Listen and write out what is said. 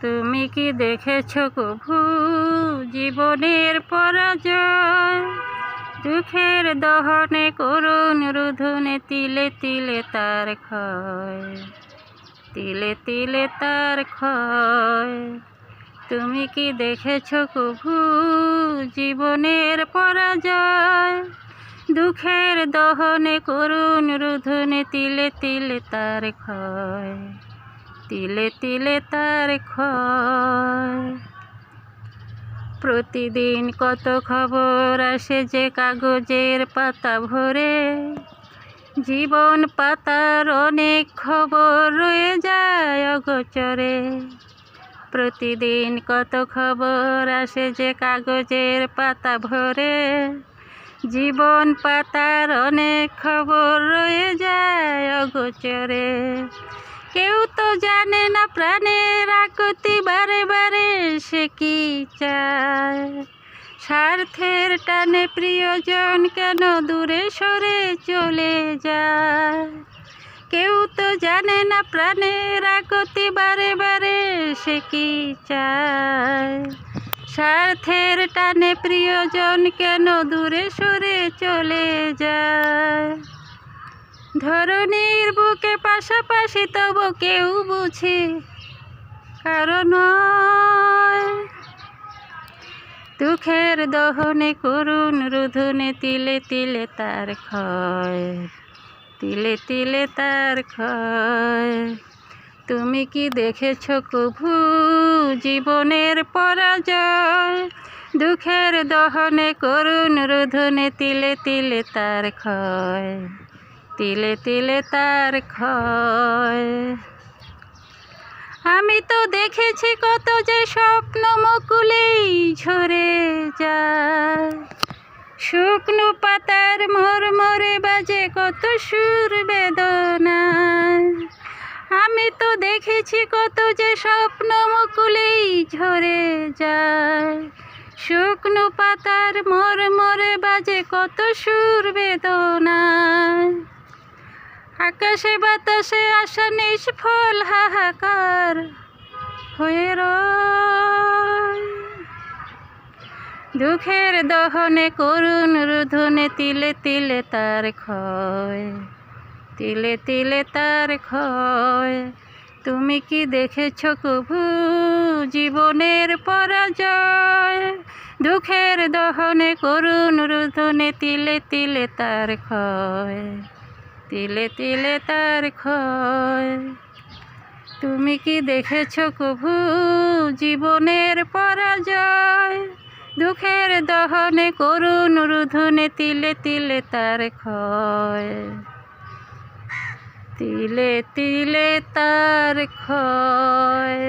তুমি কি দেখেছ কভু জীবনের পরাজয়? দুঃখের দহনে করুন রুধুনে তিলে তিলে তার ক্ষয়। তিলে তিলে তার ক্ষয়। তুমি কি দেখেছ কভু জীবনের পরাজয়? দুঃখের দহনে করুন রুধুনে তিলে তিলে তার ক্ষয়। তিলে তিলে তার প্রতিদিন কত খবর আসে যে কাগজের পাতা ভরে। জীবন পাতার অনেক খবর রয়ে যায় অগোচরে। প্রতিদিন কত খবর আসে যে কাগজের পাতা ভরে। জীবন পাতার অনেক খবর রয়ে যায় অগোচরে। কেউ তো জানে না প্রাণের আকুতি বারে বারে সে কি চায়? স্বার্থের টানে প্রিয়জন কেন দূরে সরে চলে যায়? কেউ তো জানে না প্রাণের আকুতি বারে বারে সে কি চায়? স্বার্থের টানে প্রিয়জন কেন দূরে সরে চলে যায়? ধরনীর বুকে পাশাপাশি তবু কেউ বুঝে কারণ দুঃখের দহনে করুন রুধনে তিলে তিলে তার ক্ষয়, তিলে তিলে তার ক্ষয়। তুমি কি দেখেছ কভু জীবনের পরাজয়? দুঃখের দহনে করুন রুধনে তিলে তিলে তার ক্ষয়। তিলে তিলে তার আমি তো দেখেছি কত যে স্বপ্ন মকুলেই ঝরে যায়। শুকনো পাতার মরমরে বাজে কত সুর বেদনায়। আমি তো দেখেছি কত যে স্বপ্ন মকুলেই ঝরে যায়। শুকনো পাতার মরমরে বাজে কত সুর বেদনায়। আকাশে বাতাসে আসা নিষ্ফল হাহাকার হয়ে দুঃখের দহনে করুণ রুধনে তিলে তিলে তার ক্ষয়, তিলে তিলে তার ক্ষয়। তুমি কি দেখেছ কভু জীবনের পরাজয়? দুঃখের দহনে করুণ রুধনে তিলে তিলে তার ক্ষয়। তিলে তিলে তার ক্ষয় তুমি কি দেখেছ কভু জীবনের পরাজয়? দুঃখের দহনে করুণ রুধনে তিলে তিলে তার ক্ষয় তিলে তিলে তার ক্ষয়